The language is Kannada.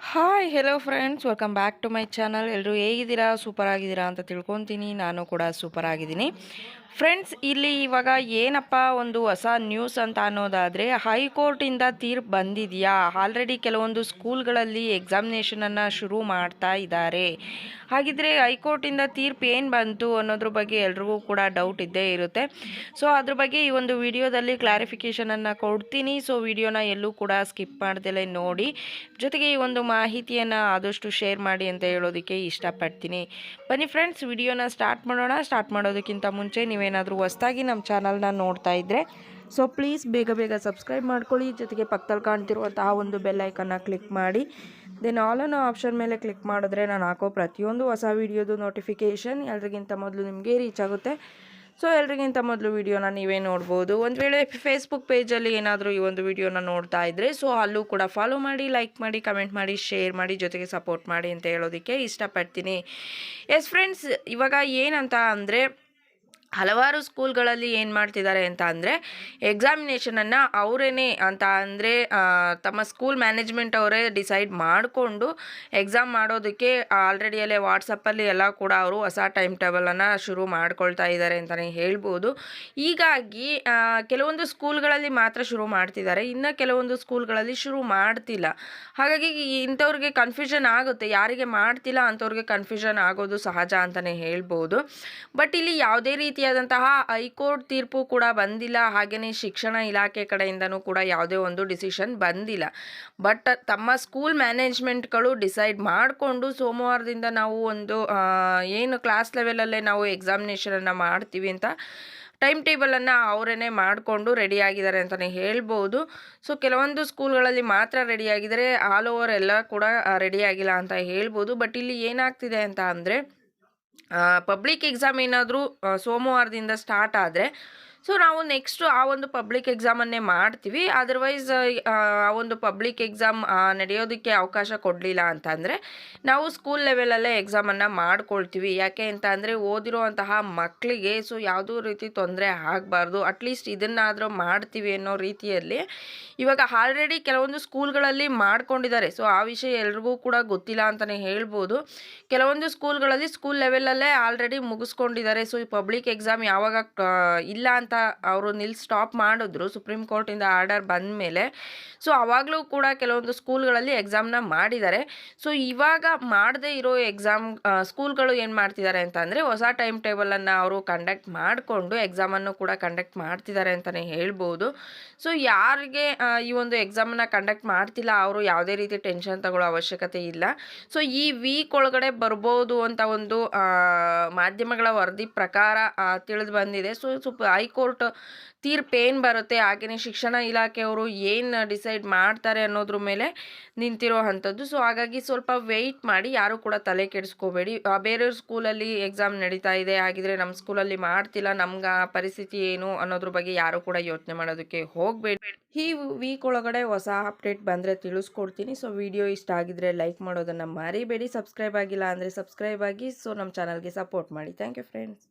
Hi hello friends welcome back to my channel ಎಲ್ಲರೂ ಹೇಗಿದ್ದೀರಾ? ಸೂಪರ್ ಆಗಿದ್ದೀರಾ ಅಂತ ತಿಳ್ಕೊತೀನಿ. ನಾನು ಕೂಡ ಸೂಪರ್ ಆಗಿದ್ದೀನಿ. ಫ್ರೆಂಡ್ಸ್ ಇಲ್ಲಿ ಇವಾಗ ಏನಪ್ಪ ಒಂದು ಹೊಸ ನ್ಯೂಸ್ ಅಂತ ಅನ್ನೋದಾದರೆ, ಹೈಕೋರ್ಟಿಂದ ತೀರ್ಪು ಬಂದಿದೆಯಾ? ಆಲ್ರೆಡಿ ಕೆಲವೊಂದು ಸ್ಕೂಲ್ಗಳಲ್ಲಿ ಎಕ್ಸಾಮಿನೇಷನನ್ನು ಶುರು ಮಾಡ್ತಾ ಇದ್ದಾರೆ. ಹಾಗಿದ್ರೆ ಹೈಕೋರ್ಟಿಂದ ತೀರ್ಪು ಏನು ಬಂತು ಅನ್ನೋದ್ರ ಬಗ್ಗೆ ಎಲ್ರಿಗೂ ಕೂಡ ಡೌಟ್ ಇದ್ದೇ ಇರುತ್ತೆ. ಸೊ ಅದ್ರ ಬಗ್ಗೆ ಈ ಒಂದು ವಿಡಿಯೋದಲ್ಲಿ ಕ್ಲಾರಿಫಿಕೇಷನನ್ನು ಕೊಡ್ತೀನಿ. ಸೊ ವಿಡಿಯೋನ ಎಲ್ಲೂ ಕೂಡ ಸ್ಕಿಪ್ ಮಾಡ್ದಲೇ ನೋಡಿ. ಜೊತೆಗೆ ಈ ಒಂದು ಮಾಹಿತಿಯನ್ನು ಆದಷ್ಟು ಶೇರ್ ಮಾಡಿ ಅಂತ ಹೇಳೋದಕ್ಕೆ ಇಷ್ಟಪಡ್ತೀನಿ. ಬನ್ನಿ ಫ್ರೆಂಡ್ಸ್ ವಿಡಿಯೋನ ಸ್ಟಾರ್ಟ್ ಮಾಡೋಣ. ಸ್ಟಾರ್ಟ್ ಮಾಡೋದಕ್ಕಿಂತ ಮುಂಚೆ ನೀವೇನಾದರೂ ಹೊಸ್ದಾಗಿ ನಮ್ಮ ಚಾನಲ್ನ ನೋಡ್ತಾ ಇದ್ದರೆ ಸೊ ಪ್ಲೀಸ್ ಬೇಗ ಬೇಗ ಸಬ್ಸ್ಕ್ರೈಬ್ ಮಾಡ್ಕೊಳ್ಳಿ. ಜೊತೆಗೆ ಪಕ್ಕದಲ್ಲಿ ಕಾಣ್ತಿರುವಂತಹ ಒಂದು ಬೆಲ್ ಐಕನ್ನ ಕ್ಲಿಕ್ ಮಾಡಿ. ದೆನ್ ಆಲ್ ಅನ್ನೋ ಆಪ್ಷನ್ ಮೇಲೆ ಕ್ಲಿಕ್ ಮಾಡಿದ್ರೆ ನಾನು ಹಾಕೋ ಪ್ರತಿಯೊಂದು ಹೊಸ ವಿಡಿಯೋದು ನೋಟಿಫಿಕೇಷನ್ ಎಲ್ರಿಗಿಂತ ಮೊದಲು ನಿಮಗೆ ರೀಚ್ ಆಗುತ್ತೆ. ಸೊ ಎಲ್ರಿಗಿಂತ ಮೊದಲು ವಿಡಿಯೋನ ನೀವೇ ನೋಡ್ಬೋದು. ಒಂದು ವೇಳೆ ಫೇಸ್ಬುಕ್ ಪೇಜಲ್ಲಿ ಏನಾದರೂ ಈ ಒಂದು ವಿಡಿಯೋನ ನೋಡ್ತಾ ಇದ್ದರೆ ಸೊ ಅಲ್ಲೂ ಕೂಡ ಫಾಲೋ ಮಾಡಿ ಲೈಕ್ ಮಾಡಿ ಕಮೆಂಟ್ ಮಾಡಿ ಶೇರ್ ಮಾಡಿ, ಜೊತೆಗೆ ಸಪೋರ್ಟ್ ಮಾಡಿ ಅಂತ ಹೇಳೋದಕ್ಕೆ ಇಷ್ಟಪಡ್ತೀನಿ. ಎಸ್ ಫ್ರೆಂಡ್ಸ್ ಇವಾಗ ಏನಂತ ಅಂದರೆ ಹಲವಾರು ಸ್ಕೂಲ್ಗಳಲ್ಲಿ ಏನು ಮಾಡ್ತಿದ್ದಾರೆ ಅಂತ ಅಂದರೆ ಎಕ್ಸಾಮಿನೇಷನನ್ನು ಅವರೇನೆ ಅಂತ ಅಂದರೆ ತಮ್ಮ ಸ್ಕೂಲ್ ಮ್ಯಾನೇಜ್ಮೆಂಟ್ ಅವರೇ ಡಿಸೈಡ್ ಮಾಡಿಕೊಂಡು ಎಕ್ಸಾಮ್ ಮಾಡೋದಕ್ಕೆ ಆಲ್ರೆಡಿಯಲ್ಲೇ ವಾಟ್ಸಪ್ಪಲ್ಲಿ ಎಲ್ಲ ಕೂಡ ಅವರು ಹೊಸ ಟೈಮ್ ಟೇಬಲನ್ನು ಶುರು ಮಾಡ್ಕೊಳ್ತಾ ಇದ್ದಾರೆ ಅಂತಲೇ ಹೇಳ್ಬೋದು. ಹೀಗಾಗಿ ಕೆಲವೊಂದು ಸ್ಕೂಲ್ಗಳಲ್ಲಿ ಮಾತ್ರ ಶುರು ಮಾಡ್ತಿದ್ದಾರೆ, ಇನ್ನು ಕೆಲವೊಂದು ಸ್ಕೂಲ್ಗಳಲ್ಲಿ ಶುರು ಮಾಡ್ತಿಲ್ಲ. ಹಾಗಾಗಿ ಇಂಥವ್ರಿಗೆ ಕನ್ಫ್ಯೂಷನ್ ಆಗುತ್ತೆ, ಯಾರಿಗೆ ಮಾಡ್ತಿಲ್ಲ ಅಂಥವ್ರಿಗೆ ಕನ್ಫ್ಯೂಷನ್ ಆಗೋದು ಸಹಜ ಅಂತಲೇ ಹೇಳ್ಬೋದು. ಬಟ್ ಇಲ್ಲಿ ಯಾವುದೇ ರೀತಿಯ ರೀತಿಯಾದಂತಹ ಹೈಕೋರ್ಟ್ ತೀರ್ಪು ಕೂಡ ಬಂದಿಲ್ಲ. ಹಾಗೆಯೇ ಶಿಕ್ಷಣ ಇಲಾಖೆ ಕಡೆಯಿಂದನೂ ಕೂಡ ಯಾವುದೇ ಒಂದು ಡಿಸಿಷನ್ ಬಂದಿಲ್ಲ. ಬಟ್ ತಮ್ಮ ಸ್ಕೂಲ್ ಮ್ಯಾನೇಜ್ಮೆಂಟ್ಗಳು ಡಿಸೈಡ್ ಮಾಡಿಕೊಂಡು ಸೋಮವಾರದಿಂದ ನಾವು ಒಂದು ಏನು ಕ್ಲಾಸ್ ಲೆವೆಲಲ್ಲೇ ನಾವು ಎಕ್ಸಾಮಿನೇಷನನ್ನು ಮಾಡ್ತೀವಿ ಅಂತ ಟೈಮ್ ಟೇಬಲನ್ನು ಅವರೇ ಮಾಡಿಕೊಂಡು ರೆಡಿಯಾಗಿದ್ದಾರೆ ಅಂತಲೇ ಹೇಳ್ಬೋದು. ಸೊ, ಕೆಲವೊಂದು ಸ್ಕೂಲ್ಗಳಲ್ಲಿ ಮಾತ್ರ ರೆಡಿಯಾಗಿದ್ದಾರೆ ಆಲ್ ಓವರ್ ಎಲ್ಲ ಕೂಡ ರೆಡಿಯಾಗಿಲ್ಲ ಅಂತ ಹೇಳ್ಬೋದು. ಬಟ್ ಇಲ್ಲಿ ಏನಾಗ್ತಿದೆ ಅಂತ ಅಂದರೆ ಪಬ್ಲಿಕ್ ಎಕ್ಸಾಮ್ ಏನಾದರೂ ಸೋಮವಾರದಿಂದ ಸ್ಟಾರ್ಟ್ ಆದರೆ ಸೊ ನಾವು ನೆಕ್ಸ್ಟು ಆ ಒಂದು ಪಬ್ಲಿಕ್ ಎಕ್ಸಾಮನ್ನೇ ಮಾಡ್ತೀವಿ. ಅದರ್ವೈಸ್ ಆ ಒಂದು ಪಬ್ಲಿಕ್ ಎಕ್ಸಾಮ್ ನಡೆಯೋದಕ್ಕೆ ಅವಕಾಶ ಕೊಡಲಿಲ್ಲ ಅಂತಂದರೆ, ನಾವು ಸ್ಕೂಲ್ ಲೆವೆಲಲ್ಲೇ ಎಕ್ಸಾಮನ್ನು ಮಾಡ್ಕೊಳ್ತೀವಿ. ಯಾಕೆ ಅಂತ ಅಂದರೆ ಓದಿರುವಂತಹ ಮಕ್ಕಳಿಗೆ ಸೊ, ಯಾವುದೋ ರೀತಿ ತೊಂದರೆ ಆಗಬಾರ್ದು. ಅಟ್ಲೀಸ್ಟ್ ಇದನ್ನಾದರೂ ಮಾಡ್ತೀವಿ ಅನ್ನೋ ರೀತಿಯಲ್ಲಿ ಇವಾಗ ಆಲ್ರೆಡಿ ಕೆಲವೊಂದು ಸ್ಕೂಲ್ಗಳಲ್ಲಿ ಮಾಡ್ಕೊಂಡಿದ್ದಾರೆ. ಸೊ ಆ ವಿಷಯ ಎಲ್ರಿಗೂ ಕೂಡ ಗೊತ್ತಿಲ್ಲ ಅಂತಲೇ ಹೇಳ್ಬೋದು. ಕೆಲವೊಂದು ಸ್ಕೂಲ್ಗಳಲ್ಲಿ ಸ್ಕೂಲ್ ಲೆವೆಲಲ್ಲೇ ಆಲ್ರೆಡಿ ಮುಗಿಸ್ಕೊಂಡಿದ್ದಾರೆ. ಸೊ ಈ ಪಬ್ಲಿಕ್ ಎಕ್ಸಾಮ್ ಯಾವಾಗ ಇಲ್ಲ ಅಂತ ಅವರು ನಿಲ್ ಸ್ಟಾಪ್ ಮಾಡಿದ್ರು ಸುಪ್ರೀಂ ಕೋರ್ಟಿಂದ ಆರ್ಡರ್ ಬಂದ ಮೇಲೆ ಸೊ, ಅವಾಗಲೂ ಕೂಡ ಕೆಲವೊಂದು ಸ್ಕೂಲ್ಗಳಲ್ಲಿ ಎಕ್ಸಾಮ್ನ ಮಾಡಿದ್ದಾರೆ. ಸೊ, ಇವಾಗ ಮಾಡದೇ ಇರೋ ಎಕ್ಸಾಮ್ ಸ್ಕೂಲ್ಗಳು ಏನು ಮಾಡ್ತಿದ್ದಾರೆ ಅಂತ ಅಂದರೆ ಹೊಸ ಟೈಮ್ ಟೇಬಲನ್ನು ಅವರು ಕಂಡಕ್ಟ್ ಮಾಡಿಕೊಂಡು ಎಕ್ಸಾಮನ್ನು ಕೂಡ ಕಂಡಕ್ಟ್ ಮಾಡ್ತಿದ್ದಾರೆ ಅಂತಲೇ ಹೇಳ್ಬೋದು. ಸೊ, ಯಾರಿಗೆ ಈ ಒಂದು ಎಕ್ಸಾಮನ್ನು ಕಂಡಕ್ಟ್ ಮಾಡ್ತಿಲ್ಲ ಅವರು ಯಾವುದೇ ರೀತಿ ಟೆನ್ಷನ್ ತಗೊಳ್ಳೋ ಅವಶ್ಯಕತೆ ಇಲ್ಲ. ಸೊ, ಈ ವೀಕ್ ಒಳಗಡೆ ಬರ್ಬೋದು ಅಂತ ಒಂದು ಮಾಧ್ಯಮಗಳ ವರದಿ ಪ್ರಕಾರ ತಿಳಿದು ಬಂದಿದೆ. ಸೊ ಸ್ವಲ್ಪ ಹೈಕೋರ್ಟ್ ತೀರ್ಪು ಏನು ಬರುತ್ತೆ? ಹಾಗೆಯೇ ಶಿಕ್ಷಣ ಇಲಾಖೆಯವರು ಏನು ಡಿಸೈಡ್ ಮಾಡ್ತಾರೆ ಅನ್ನೋದ್ರ ಮೇಲೆ ನಿಂತಿರೋ ಅಂಥದ್ದು. ಸೊ ಹಾಗಾಗಿ ಸ್ವಲ್ಪ ವೆಯ್ಟ್ ಮಾಡಿ, ಯಾರೂ ಕೂಡ ತಲೆ ಕೆಡಿಸ್ಕೋಬೇಡಿ. ಬೇರೆಯವ್ರ ಸ್ಕೂಲಲ್ಲಿ ಎಕ್ಸಾಮ್ ನಡೀತಾ ಇದೆ, ಹಾಗಿದ್ರೆ ನಮ್ಮ ಸ್ಕೂಲಲ್ಲಿ ಮಾಡ್ತಿಲ್ಲ, ನಮ್ಗೆ ಆ ಪರಿಸ್ಥಿತಿ ಏನು ಅನ್ನೋದ್ರ ಬಗ್ಗೆ ಯಾರೂ ಕೂಡ ಯೋಚನೆ ಮಾಡೋದಕ್ಕೆ ಹೋಗಬೇಡಿ. ಈ ವೀಕ್ ಒಳಗಡೆ ಹೊಸ ಅಪ್ಡೇಟ್ ಬಂದರೆ ತಿಳಿಸ್ಕೊಡ್ತೀನಿ. ಸೊ ವಿಡಿಯೋ ಇಷ್ಟ ಆಗಿದ್ರೆ ಲೈಕ್ ಮಾಡೋದನ್ನು ಮರಿಬೇಡಿ. ಸಬ್ಸ್ಕ್ರೈಬ್ ಆಗಿಲ್ಲ ಅಂದರೆ ಸಬ್ಸ್ಕ್ರೈಬ್ ಆಗಿ ಸೊ ನಮ್ಮ ಚಾನಲ್ಗೆ ಸಪೋರ್ಟ್ ಮಾಡಿ. Thank you friends